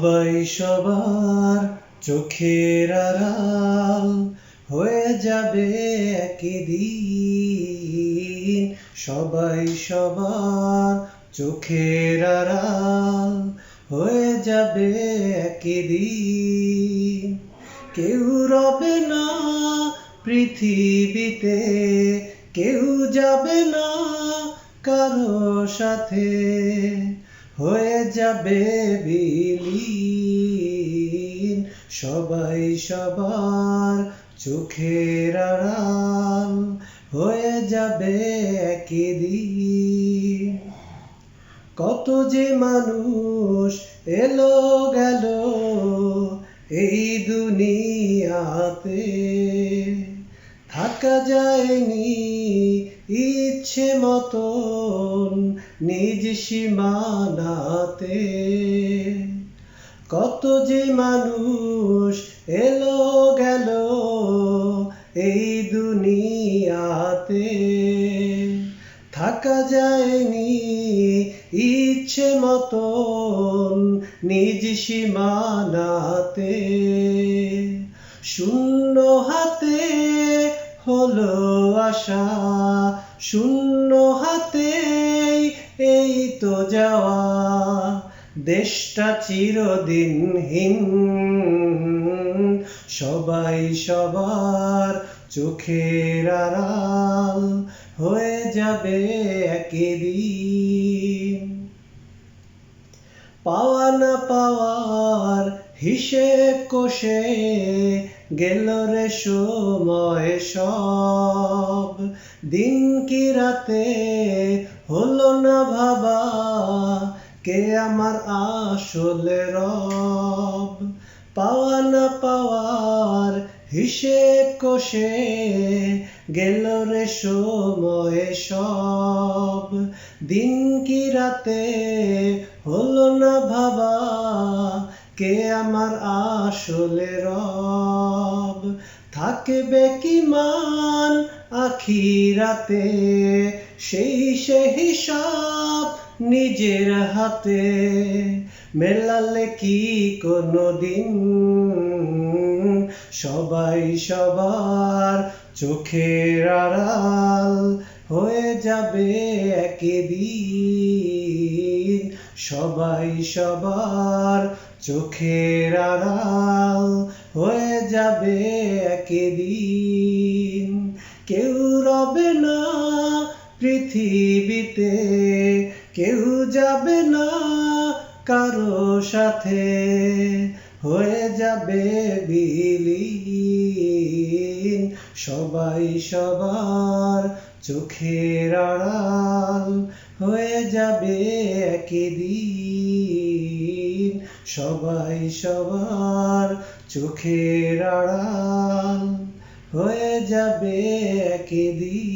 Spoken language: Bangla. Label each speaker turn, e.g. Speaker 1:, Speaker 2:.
Speaker 1: সবাই সবার চোখের আড়াল হয়ে যাবে একদিন সবাই সবার চোখের আড়াল হয়ে যাবে একদিন কেউ রবে না পৃথিবীতে, কেউ যাবে না কারও সাথে। হয়ে যাবে বিলীন। সবাই সবার চোখের আড়াল হয়ে যাবে একদিন কত যে মানুষ এলো গেল এই দুনিয়াতে, থাকা যায়নি ইচ্ছে মতন। নিজ সীমানাতে। কত যে মানুষ এলো গেল এই দুনিয়াতে। থাকা যায়নি ইচ্ছে মতন নিজ সীমানাতে। শূন্য হাতে হলো আশা, শূন্য হাতে এই তো যাওয়া, দেশটা চিরদিনহীন সবাই সবার চোখের আড়াল হয়ে যাবে একদিন পাওয়া না পাওয়ার হিসেব কষে গেল রে সময় সব। দিন কি রাতে হলো না ভাবা কে আমার আসলে রব? পাওয়া না পাওয়ার হিসেব কষে গেল রে সময় সব। দিন কি রাতে হলো না ভাবা কে আমার আসলে রব? থাকবে কি মান আখিরাতে সেই সে হিসাব নিজের হাতে। মেলালে কি কোনো দিন সবাই সবার চোখের আড়াল হয়ে যাবে একদিন সবাই সবার চোখের আড়াল হয়ে যাবে একদিন কেউ রবে না পৃথিবীতে, কেউ যাবে না কারও সাথে। হয়ে যাবে বিলীন সবাই সবার চোখের আড়াল। হয়ে যাবে একদিন সবাই সবার চোখের আড়াল। হয়ে যাবে একদিন।